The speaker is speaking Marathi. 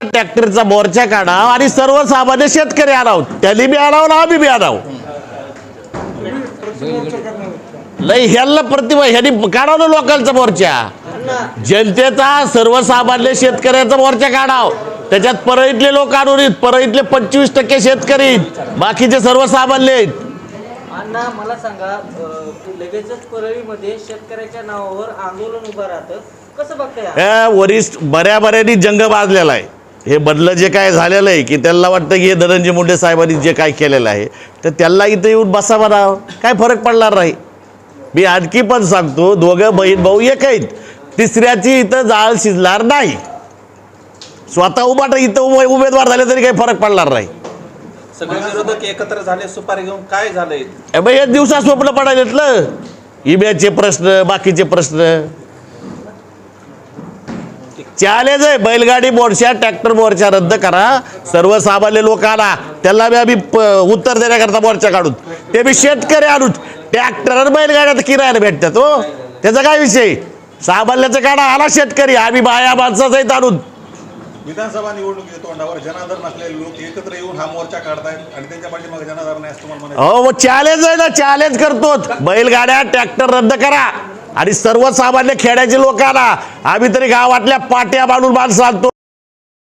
ट्रॅक्टरचा मोर्चा काढा आणि सर्वसामान्य शेतकरी आणाव. त्यांनी बी आणाव ना आम्ही बी आणाव. लय ह्याला प्रतिभा ह्यांनी काढाव ना लोकांचा मोर्चा. जनतेचा सर्वसामान्य शेतकऱ्याचा मोर्चा काढाव. त्याच्यात परळीतले लोक आणून येत परळीतले पंचवीस टक्के शेतकरी. बाकीचे सर्वसामान्य आहेत. अण्णा मला सांगा लगेचच परळीमध्ये शेतकऱ्याच्या नावावर आंदोलन उभं राहतं. कसं बघताय? या वरिष्ठ बऱ्या बऱ्यानी जंग बाजलेला आहे. हे बदलं जे काय झालेलं आहे की त्यांना वाटतं की हे धनंजय मुंडे साहेबांनी जे काय केलेलं आहे तर त्यांना इथं येऊन बसा म्हणावं काय फरक पडणार नाही. मी आणखी पण सांगतो दोघं बहीण भाऊ एक आहेत. तिसऱ्याची इथं जाळ शिजणार नाही. स्वतः उभा इथं उभे- उमेदवार झाले तरी काही फरक पडणार नाही. सगळे एकत्र झाले सुपारी घेऊन काय झालंय? हे दिवसा स्वप्न पडायलेतलं इब्याचे प्रश्न बाकीचे प्रश्न. चॅलेंज आहे बैलगाडी मोर्चा ट्रॅक्टर मोर्चा रद्द करा. सर्वसामान्य लोक आला त्याला बी आम्ही उत्तर देण्याकरता मोर्चा काढूत ते बी शेतकरी आणूत ट्रॅक्टर आणि बैलगाड्या तर किरायला भेटतात हो. त्याचा काय विषय? सामान्याचा काढा आला शेतकरी आम्ही बाया माणसाचा आहेत आणून. विधानसभा निवडणुकीच्या तोंडावर जनादर नसलेले लोक एकत्र येऊन हा मोर्चा काढतायत आणि त्यांच्या पाठीमागे जनादर नाही असं तुम्हाला म्हणायचं हो चॅलेंज आहे ना चॅलेंज करतो बैलगाड्या ट्रॅक्टर रद्द करा. आणि सर्वसामान्य खेड्याचे लोकांना आम्ही तरी गावातल्या पाट्या बांधून माणसं आणतो.